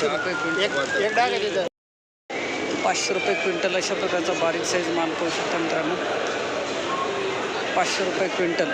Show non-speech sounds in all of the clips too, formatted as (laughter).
पाचशे रुपये क्विंटल एक डाग आहे पाचशे रुपये क्विंटल अशा प्रकारचा बारीक साईज माल पाहू शकता मित्रांनो. पाचशे रुपये क्विंटल.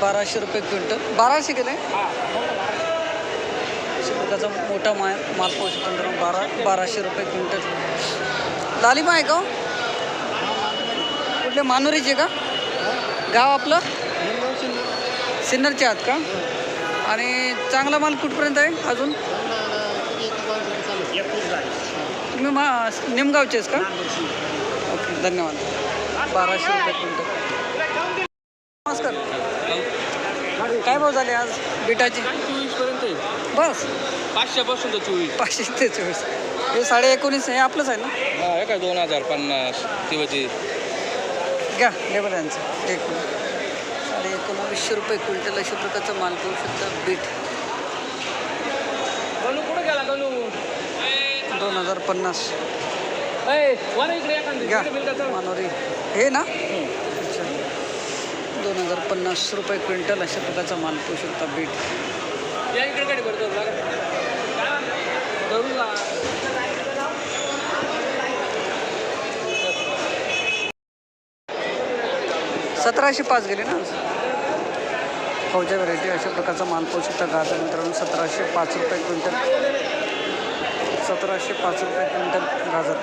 बाराशे रुपये क्विंटल. बाराशे गेले अशा प्रकारचा मोठा मा माल पाहू शकता मित्रांनो. बारा बाराशे रुपये क्विंटल. लालिमा आहे का हो? कुठले मानुरीचे का? गाव आपलं? सिन्नरचे आहात का? आणि चांगला माल कुठपर्यंत आहे अजून? तुम्ही मा निमगावचेच का? ओके धन्यवाद. बाराशे रुपये क्विंटल. नमस्कार. काय भाव झाले आज बिटाची? चोवीसपर्यंत आहे बस. पाचशे पासून तर चोवीस पाचशे ते चोवीस. हे साडे एकोणीस हे आपलंच आहे ना? हा हे काय दोन हजार पन्नास दिवची घ्या लेबर यांचं. एक साडे एकोणावीसशे रुपये क्विंटल अशा प्रकारचा माल पाहू शकता. बीट. दोन हजार पन्नास. घ्या मानोरी. हे ना? अच्छा. दोन हजार पन्नास रुपये क्विंटल अशा प्रकारचा माल पाहू शकता बीट. सतराशे पाच गेले ना? फौजा व्हरायटी अशा प्रकारचा माल पाहू शकता गाजर मित्रांनो सतराशे पाच रुपये क्विंटल. सतराशे पाच रुपये क्विंटल गाजर.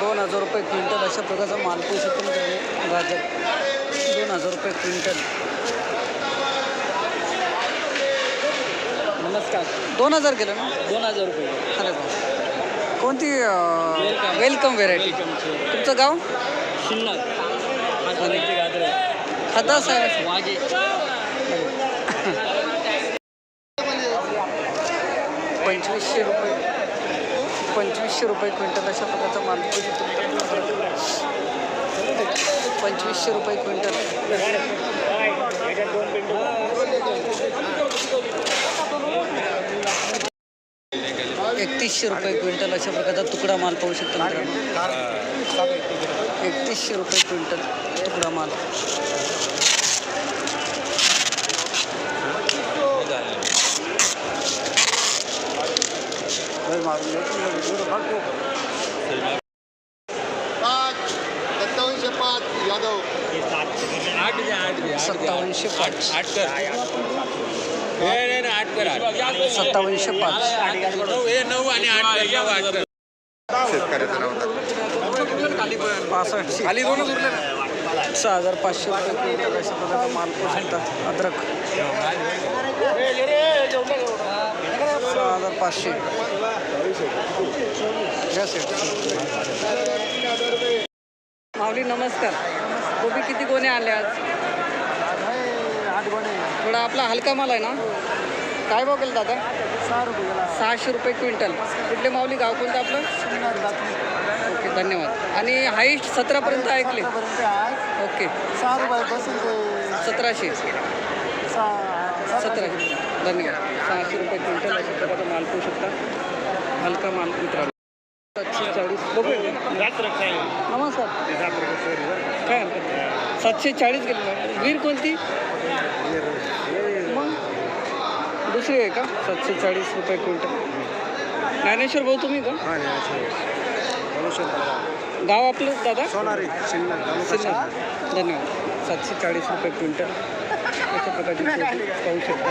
दोन हजार रुपये क्विंटल अशा प्रकारचा माल पाहू शकतो मित्रांनो गाजर. दोन हजार रुपये क्विंटल. नमस्कार. दोन हजार गेलं ना? दोन हजार रुपये. वा कोणती. Welcome variety? तुमचं गाव? शिन्नर. खता साहेब. वागे पंचवीसशे रुपये. पंचवीसशे रुपये क्विंटल अशा प्रकारचा माल. पंचवीसशे रुपये क्विंटल. एकतीसशे रुपये क्विंटल अशा प्रकारचा तुकडा माल पाहू शकतो एकतीसशे रुपये क्विंटल तुकडा माल. सत्तावनशे पाच यादव. सत्तावनशे पाच. आठ सत्तावनशे पाच. नऊ शेतकऱ्याचं नाव पासष्टशे. खाली दोनच उरले ना सहा हजार पाचशे रुपये माल शकता अद्रक. सहा हजार पाचशे. माऊली नमस्कार. गोबी किती गोणे आले आज? थोडा आपला हलका माल आहे ना? काय भाव केलं दादा? सहा रुपये सहाशे रुपये क्विंटल. कुठले माऊली गाव कोणतं आपलं? ओके धन्यवाद. आणि हाईट सतरापर्यंत ऐकले ओके. सहा रुपये बसून ते सतराशे. सहा सतराशे. धन्यवाद. सहाशे रुपये क्विंटल अशा प्रकारचा माल पाहू शकता. हलका माल मित्रांनो. सातशे चाळीस बघूया. नमस्कार. काय हरकत नाही. सातशे चाळीस गेले वीर कोणती मग दुसरी आहे का? सातशे चाळीस रुपये क्विंटल. ज्ञानेश्वर भाऊ तुम्ही का? गाव आपलं दादा? सोनारी धन्यवाद. सातशे चाळीस रुपये क्विंटल. अशा प्रकारची (laughs) पाहू शकता.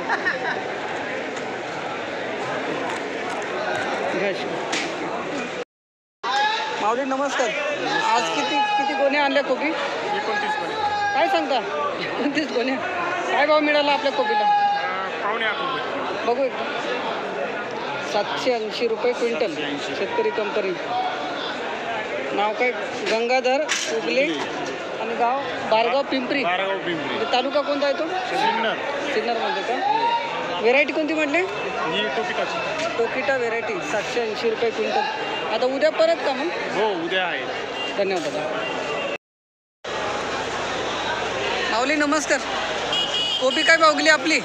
माऊली नमस्कार. आज किती किती गोण्या आणल्या कोबी? एकोणतीस काय सांगता? एकोणतीस गोण्या. काय भाव मिळाला आपल्या कोबीला? रुपये. बघू एकदा. सातशे ऐंशी रुपये क्विंटल शेतकरी कंपनी. नाव काय? गंगाधर उगले आणि गाव बारगाव पिंपरी. बारागाव पिंपरी. म्हणजे तालुका कोणता आहे तो? सिन्नर. सिन्नरमध्ये का? व्हेरायटी कोणती म्हटली? टोकिटा व्हेरायटी सातशे ऐंशी रुपये क्विंटल. आता उद्या परत का मग? हो उद्या आहे. धन्यवाद दादा. माऊली नमस्कार. कोबी काय भाव गेली आपली?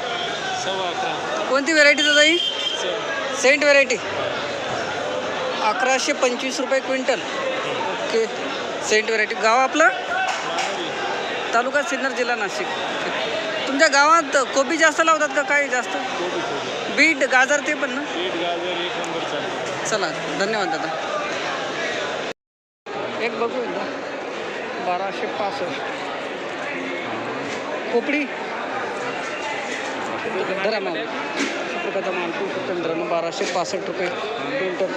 कोणती व्हेरायटी दादा ही सेंट व्हेरायटी अकराशे पंचवीस रुपये क्विंटल. ओके सेंट व्हरायटी गाव आपलं? तालुका सिन्नर जिल्हा नाशिक. तुमच्या गावात कोबी जास्त लावतात का? काय जास्त? बीट गाजर ते पण ना? चला धन्यवाद दादा. एक बघू बाराशे पासष्ट. खोपडी? धरा माल अशा माल टू शकतो मित्रांनो बाराशे पासष्ट रुपये क्विंटल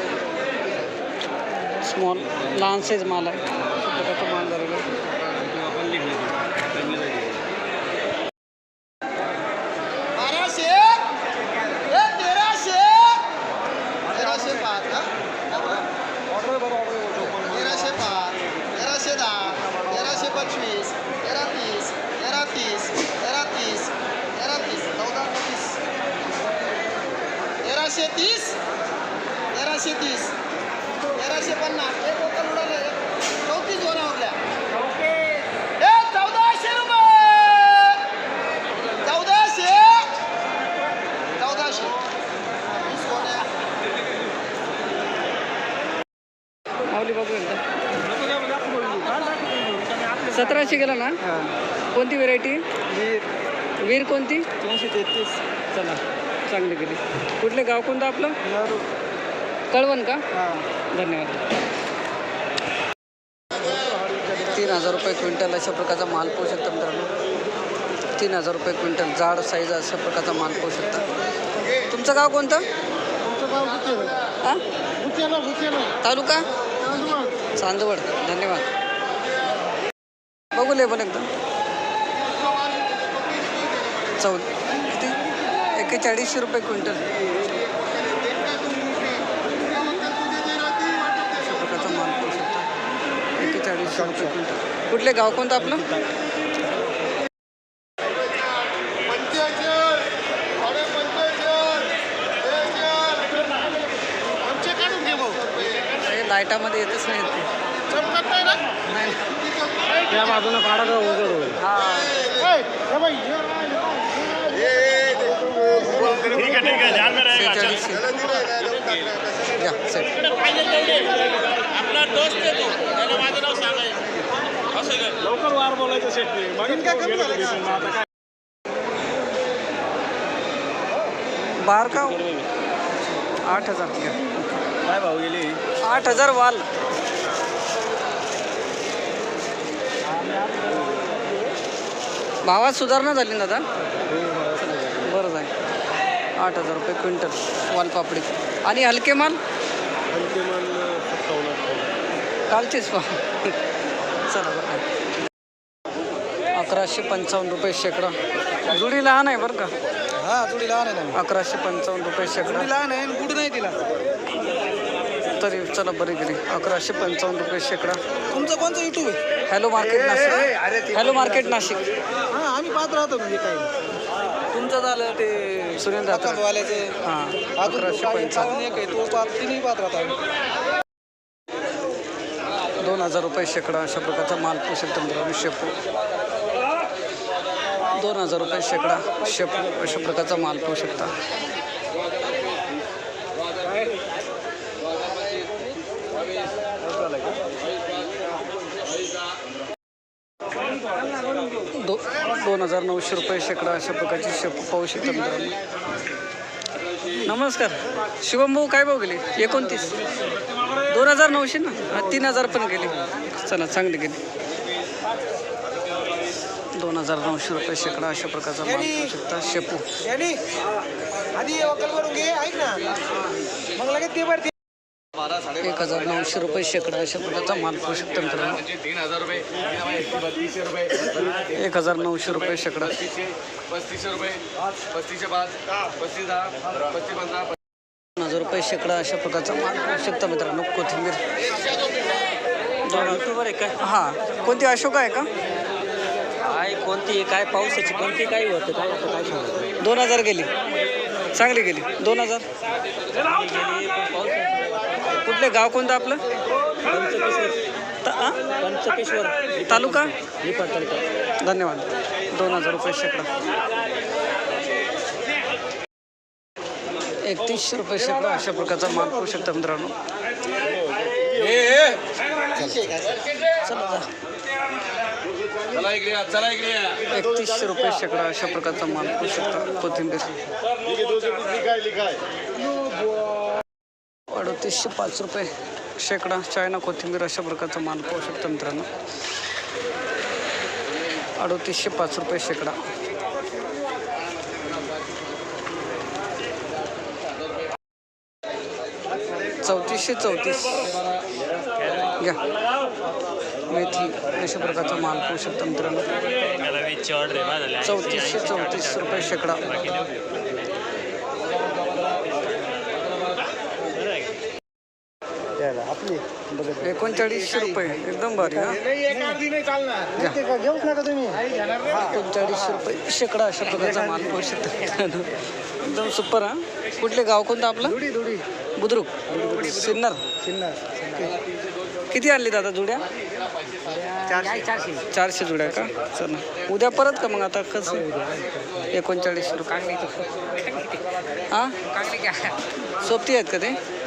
स्मॉल लहान साईज माल आहे. सुप्रकाचा माल झालेला आहे बाराशे ए तेराशे तेराशे पाच हा? तेराशे पाच तेराशे दहा तेराशे पंचवीस तेरा तीस तेरा तीस तेरा तीस तेरा तीस चौदा तीस तेराशे तीस तेराशे तीस तेराशे पन्नास. एक बोकल उडाले चौतीस जोरावरल्या ए चौदाशे रुपये! चौदाशे! चौदाशे. वीस गोण्या. सतराशे गेला ना? कोणती व्हेरायटी वीर. कोणती? तीनशे तेहतीस. चला. चांगली गेली. कुठले गाव कोणतं आपलं? कळवण का? धन्यवाद. तीन हजार रुपये क्विंटल अशा प्रकारचा माल पाहू शकता मित्रांनो. तीन हजार रुपये क्विंटल जाड साईज अशा प्रकारचा माल पाहू शकता. तुमचं गाव कोणतं? हां? तालुका? चांदवड. धन्यवाद. बघू लेबल एकदम. चौद. किती? एक्केचाळीसशे रुपये क्विंटल. रुपये क्विंटल. कुठले गाव कोणतं आपलं? हे लाईटामध्ये येतच नाही ते. नाही त्या बाजूनं काढा उजड होईल हा. है लवकर वार बोलायचं सेट बार का आठ हजार काय भाऊ गेली? आठ हजार वाल. भावात सुधारणा झाली ना दादा? आहे आठ हजार रुपये क्विंटल वालपापडी आणि हलके माल? कालचेच पा चला बरं. अकराशे पंचावन्न रुपये शेकडा. जुडी लहान आहे बरं का? हा थोडी लहान आहे ना. अकराशे पंचावन्न रुपये शेकडा. लहान आहे गुड नाही तिला. तरी चला बरी गेली अकराशे पंचावन्न रुपये शेकडा. तुमचं कोणतं युट्यूब आहे? Hello market Nashik. Hello market Nashik. हा आम्ही पाहत राहतो म्हणजे काय तुमचं झालं ते सुनील दाता वाल्याचे हां अकराशे पंचावन्न अजून एक आहे तो पाहत तिन्ही पाहत राहतो आम्ही. दोन हजार रुपये शेकडा अशा प्रकारचा माल शकतो मित्रांनो शेपू. दोन हजार रुपये शेकडा शेपू अशा प्रकारचा माल पाहू शकता दोन हजार नऊशे रुपये शेकडा अशा प्रकारची शेपू पाहू शकता मित्रांनो. नमस्कार. शिवम भाऊ काय भाऊ गेले? एकोणतीस. दोन हजार नऊशे ना? हा, तीन हजार पण गेले. चला चांगले गेले. दोन हजार नऊशे रुपये शेकडा अशा प्रकारचा माल पाहू शकता. शेपू. आधी एक हजार नऊशे रुपये शेकडा अशा प्रकारचा माल पाहू शकता मित्रांनो एक हजार नऊशे रुपये शेकडा. पस्तीसशे रुपये पस्तीसशे पाच पस्तीस दहा पस्तीस पंधरा दोन हजार रुपये शेकडा अशा प्रकारचा माल पाहू शकता मित्रांनो कोथिंबीर. दोन काय? हां. कोणती अशोका आहे का? काय कोणती काय पावसाची कोणती काय होतं? काय होतं? काय दोन हजार गेली. चांगली गेली. दोन हजार. कुठले गाव कोणतं आपलं? पंचकेश्वर त- आ? पंचकेश्वर. तालुका? धन्यवाद. दोन हजार रुपये शेकडा. एकतीसशे रुपये शेकडा अशा प्रकारचा माल पाहू शकता मित्रांनो. एकतीसशे रुपये शेकडा अशा प्रकारचा माल पाहू शकता कोथिंबीर. अडतीसशे पाच रुपये शेकडा चायना कोथिंबीर अशा प्रकारचा माल पाहू शकतो मित्रांनो. अडतीसशे पाच रुपये शेकडा. चौतीसशे चौतीस. घ्या. मेथी अशा प्रकारचा माल पाहू शकतो मित्रांनो. चौतीसशे चौतीस रुपये शेकडा. एकोणचाळीसशे रुपये. एकदम भारी हा. घेऊच नका तुम्ही. एकोणचाळीसशे रुपये. शेकडा अशा प्रकारचा माल पाहू शकता. एकदम सुपर हा. कुठले गाव कोणतं आपलं? बुद्रुक. सिन्नर. किती आणली दादा जुड्या? चारशे. जुड्या का? चला उद्या परत का मग आता कसं? एकोणचाळीसशे रुपये. हां? सोबती आहेत का ते?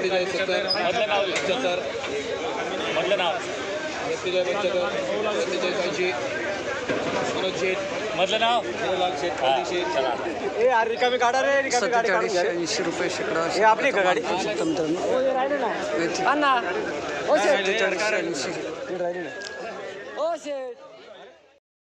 सत्तेचाळीस सत्तर पंच्याहत्तर सत्तेचाळीस पंच्याहत्तर सत्तेचाळीस ऐंशी मनोज शेठ. मधलं नाव? शेठ रिकामी काढा रे रिकामी गाडी रे. ऐंशी रुपये शेकडा हे आपली का गाडी? पाहू शकता मित्रांनो मेथी अण्णा. ओ ऐंशी. ओ शेठ.